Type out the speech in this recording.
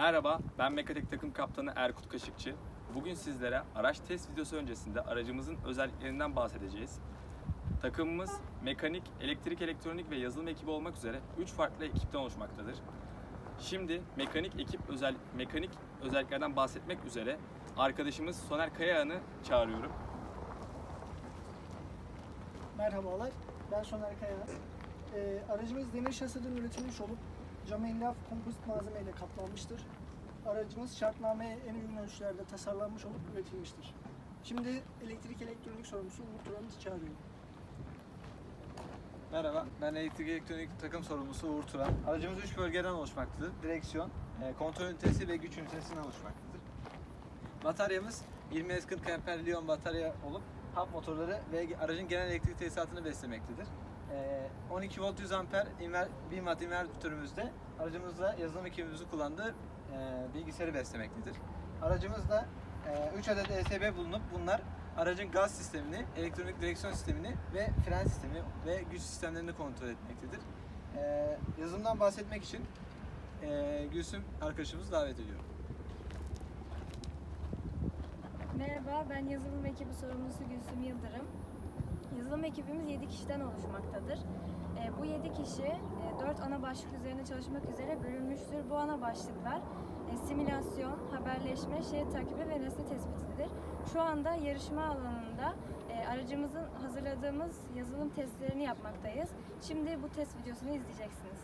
Merhaba, ben Mekatek takım kaptanı Erkut Kaşıkçı. Bugün sizlere araç test videosu öncesinde aracımızın özelliklerinden bahsedeceğiz. Takımımız mekanik, elektrik, elektronik ve yazılım ekibi olmak üzere 3 farklı ekipten oluşmaktadır. Şimdi mekanik ekip özel mekanik özelliklerden bahsetmek üzere arkadaşımız Soner Kayahan'ı çağırıyorum. Merhabalar, ben Soner Kaya. Ee, aracımız demir şasiden üretilmiş olup cam elyaf kompozit malzemeyle kaplanmıştır. Aracımız şartnameye en uygun ölçülerde tasarlanmış olup üretilmiştir. Şimdi elektrik elektronik sorumlusu Umut Turan'ı çağırıyorum. Merhaba, ben elektrik elektronik takım sorumlusu Uğur Turan. Aracımız 3 bölgeden oluşmaktadır. Direksiyon, e, kontrol ünitesi ve güç ünitesinden oluşmaktadır. Bataryamız 20 S40 amper batarya olup hub motorları ve aracın genel elektrik tesisatını beslemektedir. E, 12 volt 100 amper inver, 1000 watt invertörümüzde aracımızda yazılım ekibimizin kullandığı e, bilgisayarı beslemektedir. Aracımızda 3 adet ESB bulunup bunlar aracın gaz sistemini, elektronik direksiyon sistemini ve fren sistemi ve güç sistemlerini kontrol etmektedir. Ee, yazılımdan bahsetmek için e, Gülsüm arkadaşımızı davet ediyorum. Merhaba, ben yazılım ekibi sorumlusu Gülsüm Yıldırım. Yazılım ekibimiz 7 kişiden oluşmaktadır. E, bu 7 kişi 4 ana başlık üzerine çalışmak üzere bölünmüştür. Bu ana başlıklar e, simülasyon, haberleşme, şerit takibi ve nesne tespitidir. Şu anda yarışma alanında e, aracımızın hazırladığımız yazılım testlerini yapmaktayız. Şimdi bu test videosunu izleyeceksiniz.